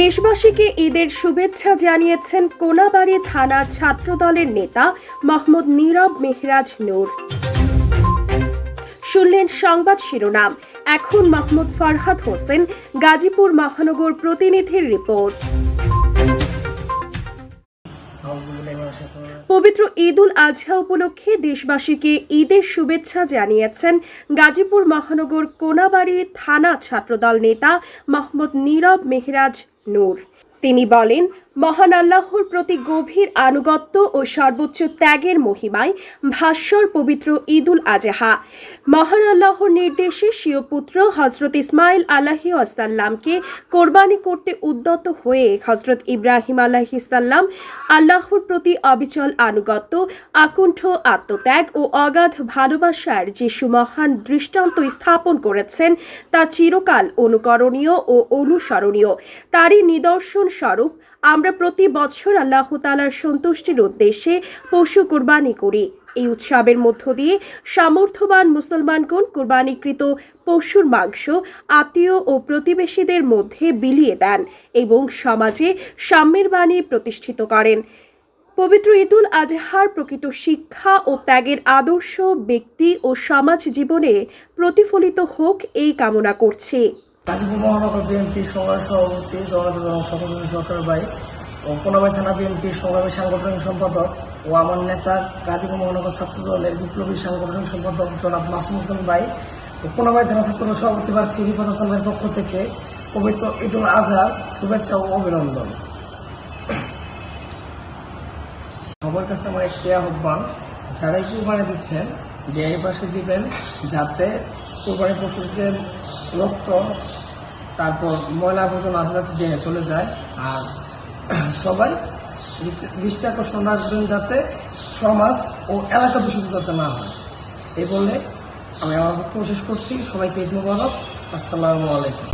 দেশবাসীকে ঈদের শুভেচ্ছা জানিয়েছেন কোনাবাড়ি থানা ছাত্রদলের নেতা মোহাম্মদ নীরব মেহরাজ নূর। শুনলেন সংবাদ শিরোনাম। এখন মাহমুদ ফরহাদ হোসেন, গাজীপুর মহানগর প্রতিনিধির রিপোর্ট। পবিত্র ঈদ উল আজহা উপলক্ষে দেশবাসীকে ঈদের শুভেচ্ছা জানিয়েছেন গাজীপুর মহানগর কোনাবাড়ি থানা ছাত্রদল নেতা মোহাম্মদ নীরব মেহরাজ নূর। তিনি বলেন মহান আল্লাহর প্রতি গভীর আনুগত্য ও সর্বোচ্চ ত্যাগের মহিমায় ভাস্বর পবিত্র ঈদুল আজহা। মহান আল্লাহর নির্দেশে স্বীয় পুত্র হজরত ইসমাইল আলাহি আসাল্লামকে কোরবানি করতে উদ্যত হয়ে হজরত ইব্রাহিম আলাহিসাল্লাম আল্লাহর প্রতি অবিচল আনুগত্য, আকুণ্ঠ আত্মত্যাগ ও অগাধ ভালোবাসার যে সুমহান দৃষ্টান্ত স্থাপন করেছেন তা চিরকাল অনুকরণীয় ও অনুসরণীয়। তারই নিদর্শন স্বরূপ আমরা প্রতি বছর আল্লাহ তালার সন্তুষ্টির উদ্দেশ্যে পশু কোরবানি করি। এই উৎসবের মধ্য দিয়ে সামর্থ্যবান মুসলমানগণ কোরবানিকৃত পশুর মাংস আত্মীয় ও প্রতিবেশীদের মধ্যে বিলিয়ে দেন এবং সমাজে সাম্যের বাণী প্রতিষ্ঠিত করেন। পবিত্র ঈদুল আজহার প্রকৃত শিক্ষা ও ত্যাগের আদর্শ ব্যক্তি ও সমাজ জীবনে প্রতিফলিত হোক এই কামনা করছি। গাজীপুর মহানগর বিএনপি সংগ্রামী সভাপতি জগন্নাথ সকল সরকার ভাই ও কোনাবাই থানা বিএনপি সংগ্রামী সাংগঠনিক সম্পাদক ও আমার নেতা গাজীপুর মহানগর ছাত্র দলের বিপ্লবী সাংগঠনিক সম্পাদক জনাব মাসুম হোসেন ভাই ও কোনাবাই থানা ছাত্র সভাপতি প্রার্থী রিফাত হাসান পক্ষ থেকে পবিত্র ঈদুল আজহার শুভেচ্ছা ও অভিনন্দন। সবার কাছে আমার একটি আহ্বান, যারাই কুরবানি দিচ্ছেন, যে এই পাশে দিবেন যাতে কুরবানি পশুর যে রক্ত, তারপর ময়লা আবর্জনা আছে যাতে ডেঙে চলে যায়। আর সবাই দৃষ্টি আকর্ষণ রাখবেন যাতে সমাজ ও এলাকা দূষিত যাতে না হয়। এই বলে আমি আমার বক্তব্য শেষ করছি। সবাইকে মুবারক আসসালামু আলাইকুম।